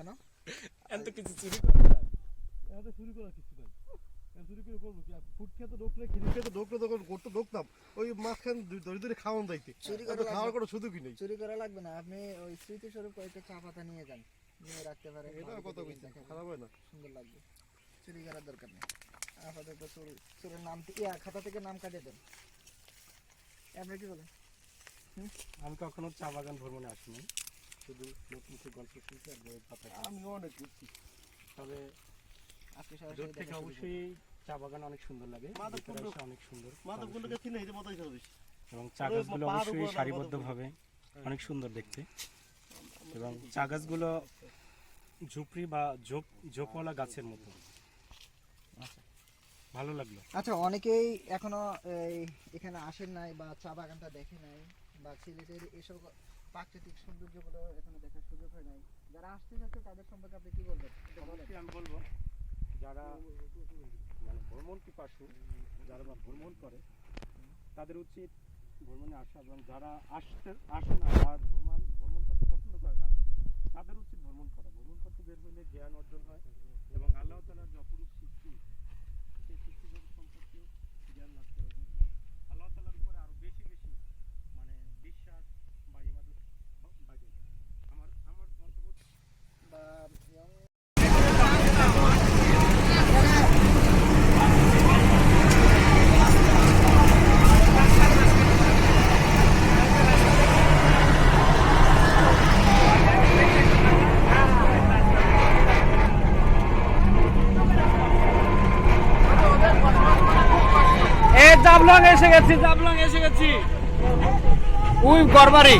কেন? এত কিছু চুরি করে এত চুরি করার কিছু নাই। চুরি করে করব কি? ফুট খেতে ঢোকলে খিরি খেতে ঢোকলে তখন করতে ঢোকতাম ওই মাঝখান ধরে ধরে খাওয়ান যাইতে। চুরি এত খাওয়ার কোনো সুযোগই নেই। চুরি করা লাগবে না। আপনি ওই স্মৃতিস্বরূপ কয়েকটা চা পাতা নিয়ে যান। নিয়ে রাখতে পারেন। এটা ভালো কইছে খারাপ হয় না। সুন্দর লাগবে। চুরি করার দরকার নেই। আপাতত চুরি চুরের নাম থেকে ইয়া, খাতা থেকে নাম কাটিয়ে দেন। আপনি কি বলেন? আমি কখনো চা বাগান ভ্রমণে আসিনি। শুধু লোক মুখে গল্প শুনছি আর বইয়ের পাতা আমি অনেক ঘুরছি তবে দূর থেকে অবশ্যই চা বাগান অনেক সুন্দর লাগে। অনেক সুন্দর চিনে এই যে বেশি এবং চা গাছগুলো অবশ্যই সারিবদ্ধভাবে অনেক সুন্দর দেখতে। এবং চা গাছগুলো ঝুপড়ি বা ঝোপ ঝোপওয়ালা গাছের মতো। ভালো লাগল। আচ্ছা অনেকেই এখনও এই এখানে আসেন নাই বা চা বাগানটা দেখে নাই বা সিলেটের এসব প্রাকৃতিক সৌন্দর্যগুলো এখানে দেখার সুযোগ হয় নাই। যারা আসতে চাচ্ছে তাদের সম্পর্কে আপনি কি বলবেন? আমি বলব, যারা মানে ভ্রমণ পিপাসু যারা ভ্রমণ করে, তাদের উচিত ভ্রমণে আসা এবং যারা আসতে, আসে না বা ভ্রমণ ভ্রমণ করতে পছন্দ করে না, তাদের উচিত ভ্রমণ করা। ভ্রমণ করতে বের হলে জ্ঞান অর্জন হয় এবং আল্লাহ তালার যে অপরূপ সৃষ্টি, সেই সৃষ্টিজগৎ সম্পর্কে জাবলং এসে গেছি জাবলং এসে গেছি। উই গরবারি